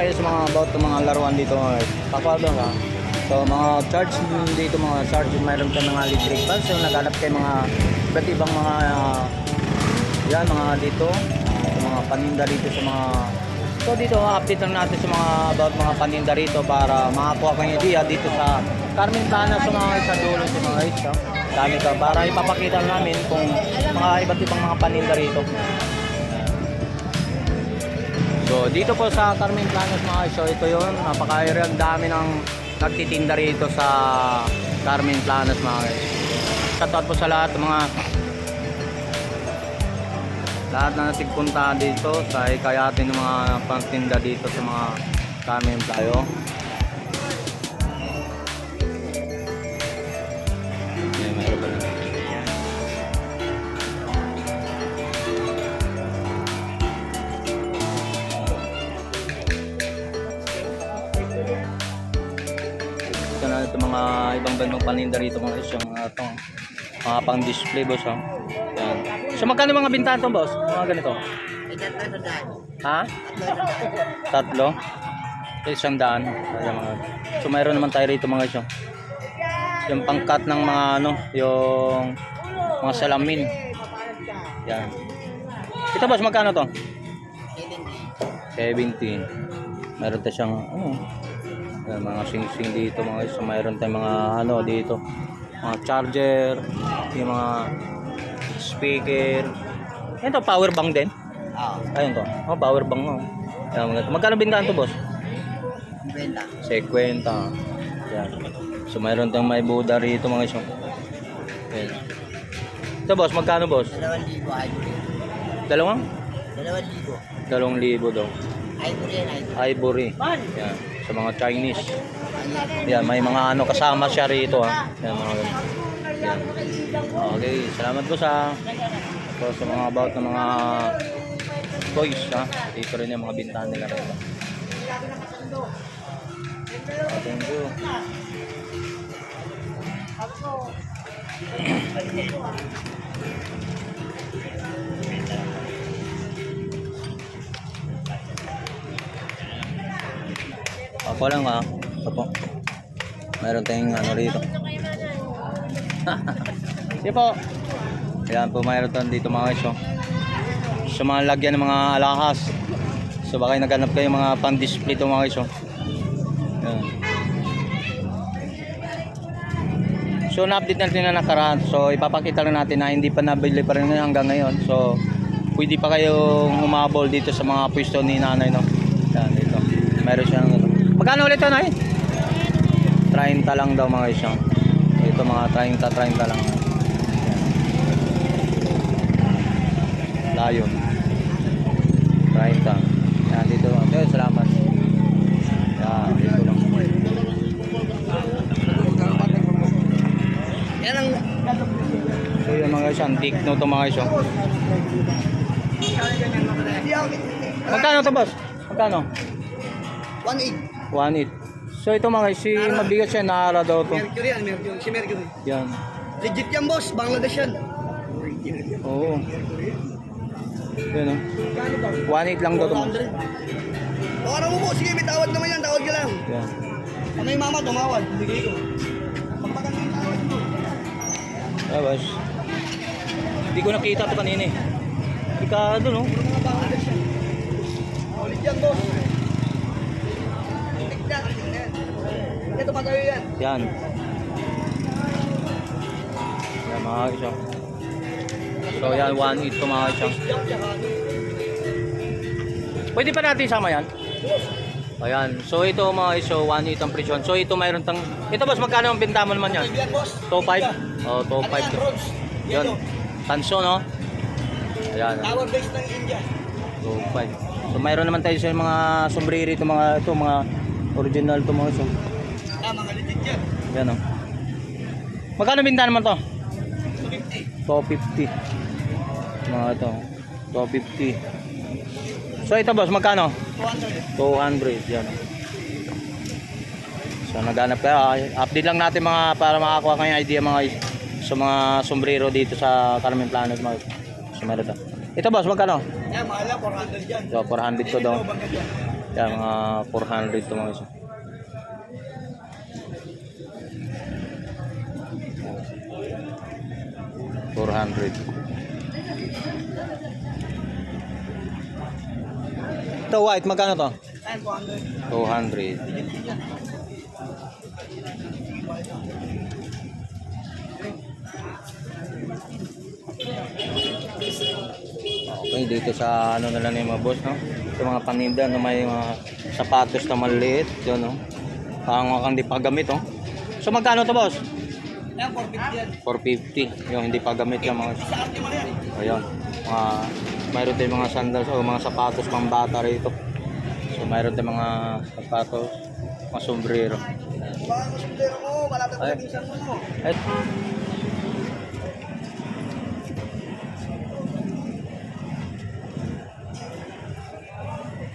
tayo sa mga about mga laruan dito mga guys. Pakwado ka. So mga charge dito mga charge mayroon tayong mga electric bulbs. So naghanap kayo mga iba't ibang mga ah, yan mga dito. Sa mga paninda dito sa mga So dito update lang natin sa mga about mga paninda rito para makakuha kang idea dito sa Carmen Plana sa mga sa dulo sa mga guys. no? Dami ka para ipapakita namin kung mga iba't ibang mga paninda rito. So dito po sa Carmen Planas mga so ito yun, napaka-area, dami ng nagtitinda rito sa Carmen Planas mga. Shoutout po sa lahat mga lahat na natigpunta dito sa ikayatin ng mga pangtinda dito sa mga Carmen Playo. Bandang paninda rito mga guys, yung mga itong mga pang display boss oh. Yan. So magkano mga bintahan to boss? Mga ganito. Ha? Tatlo? Isang daan. Ayan, mga. So mayroon naman tayo rito mga guys. oh. Yung pangkat ng mga ano, yung mga salamin. Yan. Ito boss, magkano to? 17. Meron tayo siyang ano, Ayan, mga sing-sing dito mga guys. So, mayroon tayong mga ano dito. Mga charger, yung mga speaker. Ito power bank din. Ayun to. Oh, power bank oh. Ayan, mga- magkano bintahan to, boss? 50. Yan. So mayroon tayong may Buddha rito mga guys. Ayan. Ito boss, magkano boss? Dalawang libo, ivory. Dalawang? Dalawang libo. Dalawang libo daw. Ivory yan, ivory. Ivory. Yan. Sa mga Chinese. Yan, may mga ano kasama siya rito ha. Yan mga. Yan. Okay, salamat po sa po sa mga about ng mga toys ha. Dito rin yung mga bintahan nila rito. Oh, thank you. Ako lang ha. Ito po. Meron tayong ano rito. Sige po. Ayan po mayroon tayo dito mga guys. oh. Sa mga lagyan ng mga alahas. So baka naghanap kayo mga pang-display ito mga guys. oh. Ayan. So na-update natin na nakaraan. So ipapakita lang natin na hindi pa nabili pa rin hanggang ngayon. So pwede pa kayong umabol dito sa mga pwesto ni nanay no. Yan dito. Meron siyang ano. Magkano ulit 'to, nay? 30 lang daw mga isang. Ito mga 30 30 lang. Layon. 30. Yan dito. Okay, salamat. Yan dito lang. Yan ang So yung mga isang digno to mga isang. Magkano to boss? Magkano? 1.8. 1.8. So ito mga si mabigat siya naara daw to. Mercury yan, Mercury. Si Mercury. Yan. Legit yan, boss. Bangladesh yan. Oo. Yan oh. 1.8 lang daw to. boss. 400. Tawaran mo po. Sige, may tawad naman yan. Tawad ka lang. Yan. Ano yung mama? Tumawad. Bigay ko. Pagpagan yung tawad mo. Tapos. Hindi ko nakita to kanina eh. Ika doon oh. Puro mga Bangladesh yan. Ulit yan, boss. Tignan, tignan. Ito pa tayo yan. Yan. Yan mga isang. So yan 1.8 to mga ano. Pwede pa natin sama yan? Ayan. So ito mga iso 1.8 ang presyon. So ito mayroon tang Ito boss magkano ang benta mo naman yan? Yan, boss. Top 5? Oh, top Ano yan, 5. bronze? Yan. Yellow. Tanso no? Ayan. Tower base ng India. Top 5. So mayroon naman tayo sa mga sombrero ito mga ito mga original to mga iso. Yan. Oh. Magkano binta naman to? 250. 250. Mga ito. 250. So ito boss, magkano? 200. 200. Yan. So naghanap kayo. ah. Update lang natin mga para makakuha kayo idea mga sa mga sombrero dito sa Carmen Plano mga so meron to. Ito boss, magkano? Yan, mahal lang, 400 yan. So 400 ko daw. Yan mga 400 to mga isa. Four hundred. Ito white, magkano to? Yan, 400. 200. Okay, dito sa ano na lang yung mga boss, no? Sa mga paninda na may mga sapatos na maliit, yun, no? Parang kang di pa gamit, oh. So magkano to, boss? Yan, 450 yan. 450, yung hindi pa gamit yung mga. Ayun. Mga mayroon tayong mga sandals o mga sapatos pang bata rito. So mayroon tayong mga sapatos, mga sombrero. Ay. Ay.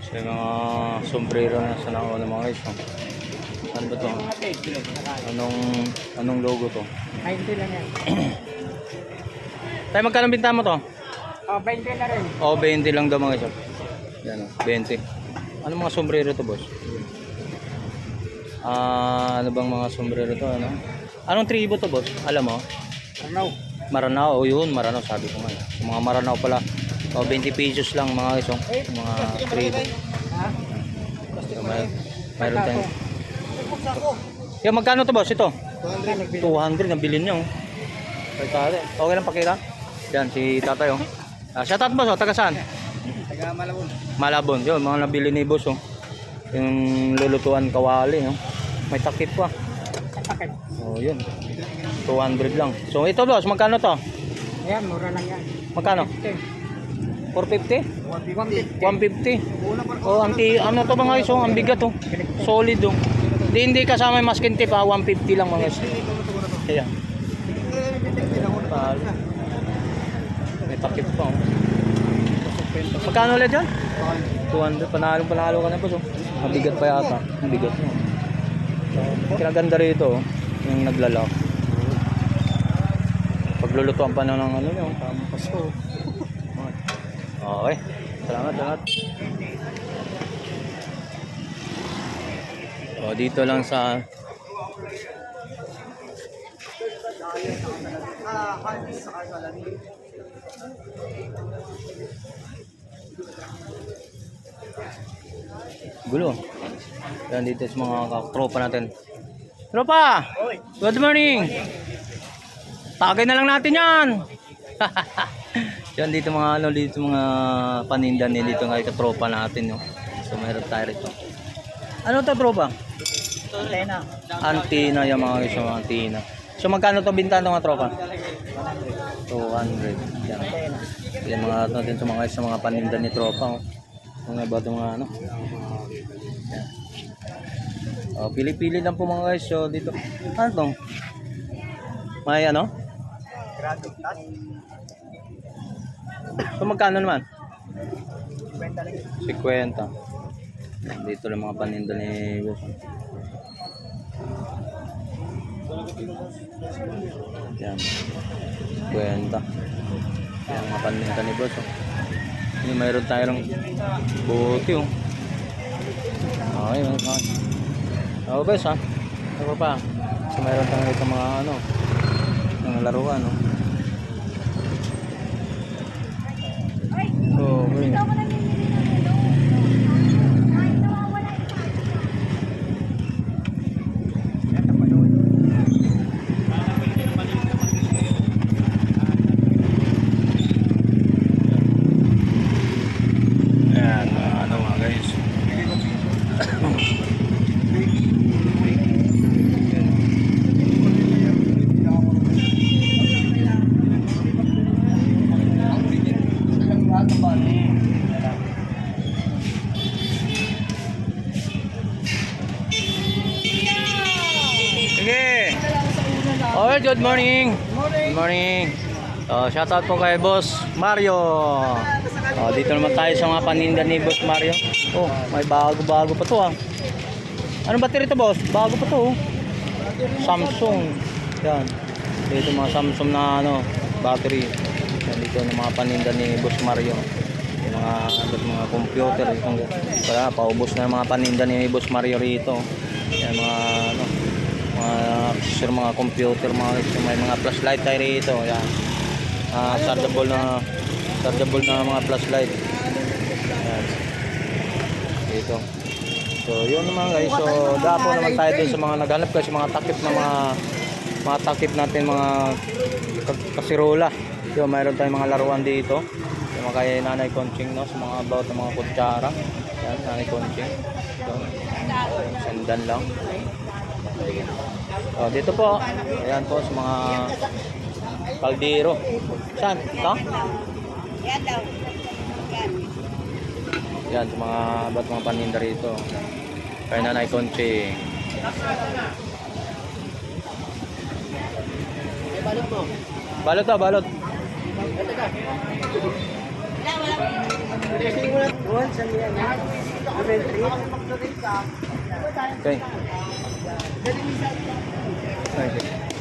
So yung mga sombrero na sa nakuha ng mga guys. Oh. Ano ba to? Anong, anong logo to? 90 lang yan. Tayo magkano binta mo to? Oh, 20 na rin. O, 20 lang daw mga isa. Yan o, 20. Ano mga sombrero to, boss? Ah, ano bang mga sombrero to, ano? Anong tribo to, boss? Alam mo? Ano? Maranao, o yun, Maranao, sabi ko nga. eh. Yung mga Maranao pala. O, 20 pesos lang mga iso. Mga tribo. Ha? So, may, mayroon tayong. Yung magkano to, boss? Ito? 200. 200, nabili niyo. oh. Kay tatay. Okay lang pakita? Yan, si tatay, oh. Ah, shoutout boss, oh. Taga saan? Taga Malabon. Malabon, yun, mga nabili ni boss, oh. Yung lulutuan kawali, oh. May takip pa. Oh, yun. 200 lang. So, ito boss, magkano to? Ayan, mura lang yan. Magkano? 50. 450? 150. 150? Una pa. Oh, ang ano to mga iso, ang bigat, oh. Solid, oh. Hindi, hindi kasama yung masking tip, ah. 150 lang mga iso. Ayan. May takip pa, oh. Magkano ulit yan? 200. Panalo, panalo ka na po. So. Mabigat pa yata. Ang bigat mo. So, kinaganda rito, oh, yung naglalak. Paglulutuan pa na ng ano nyo. Tama pasko. Okay. Salamat, salamat. O, dito lang sa gulo. Yan dito sa mga tropa natin. Tropa! Good morning! Tagay na lang natin yan! yan dito mga ano dito mga paninda ni dito nga tropa natin no. So meron tayo rito. Ano to tropa? Antena. Antina yung mga guys yung antina. So magkano to binta ng mga tropa? 200. Yan. Yan mga ano din sa mga sa mga paninda ni tropa. Oh. Mga ba itong mga ano? Yan. Oh, pili-pili lang po mga guys. So dito. Ano to? May ano? Grado. Tas. So magkano naman? Kwenta lang. 50. Dito lang mga paninda ni Boss. Yan. 50. Yan mga paninda ni Boss. Oh. Ini mayroon tayong buti oh. Okay, okay. Oh, bes ha. Ano pa? So mayroon tayong ito mga ano, mga laruan oh. Oh, okay. Oh, shout out po kay Boss Mario. Oh, dito naman tayo sa mga paninda ni Boss Mario. Oh, may bago-bago pa to ah. Anong battery to boss? Bago pa to oh. Samsung. Yan. Dito mga Samsung na ano, battery. Yan dito ng mga paninda ni Boss Mario. Yung mga ano, mga computer itong kaya paubos na yung mga paninda ni Boss Mario rito. Yan mga ano mga sir mga computer mga may mga flashlight tayo rito. Yan. Ah, chargeable na chargeable na mga flashlight. Yan. Dito. So, yun naman guys. So, dapo naman tayo dun sa mga naghanap kasi mga takip na mga mga takip natin mga ka- kasirola. Yun, mayroon tayong mga laruan dito. Yung mga kay Nanay Conching, no? Sa mga about ng mga kutsara. Yan, Nanay Conching. So, sandan lang. Oh, dito po. Ayan po sa mga kaldero. Saan? Ito? Yan daw. Yan. Yan, sa mga ba't mga paninda rito. Kay Nanay Conchi. Balot to, balot. Okay. Okay.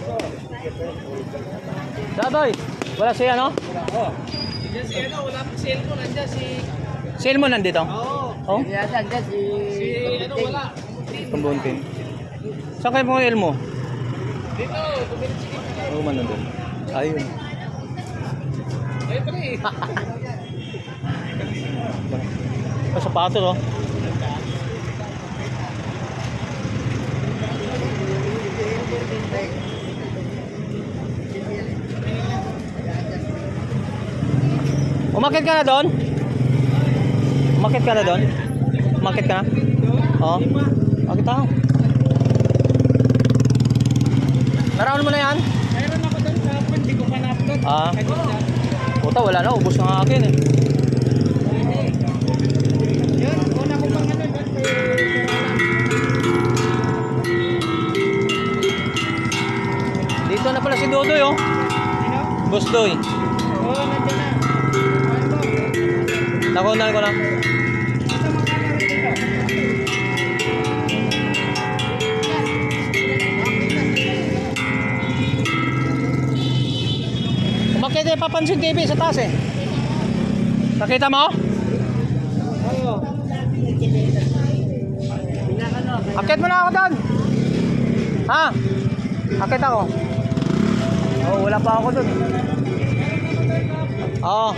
Dadoy, wala siya no? Diyan si ano, wala pa cellphone, nandiyan si... Sale mo nandito? Oo. Oh? Yata, nandiyan si... Si ano, wala. Pambuntin. Saan kayo mga elmo? Dito, tumilit si Ano man nandun? Ayun. Ayun pala eh. Ay, sapatos oh. Umakit ka na doon? Umakit ka na doon? Umakit ka na? Oo. Umakit ako. Naraon mo na yan? Mayroon ako doon sa hapon, hindi ko pa na-upload. Ah. Puta, wala na. Ubus na akin eh. Yun, una ko pang ano, kay Dito na pala si Dodoy oh. Sino? Nakunan ko lang. Umakit eh, papansin TV sa taas eh. Nakita mo? Oo. Akit mo na ako doon. Ha? Akit ako. Oh, wala pa ako doon. Oo.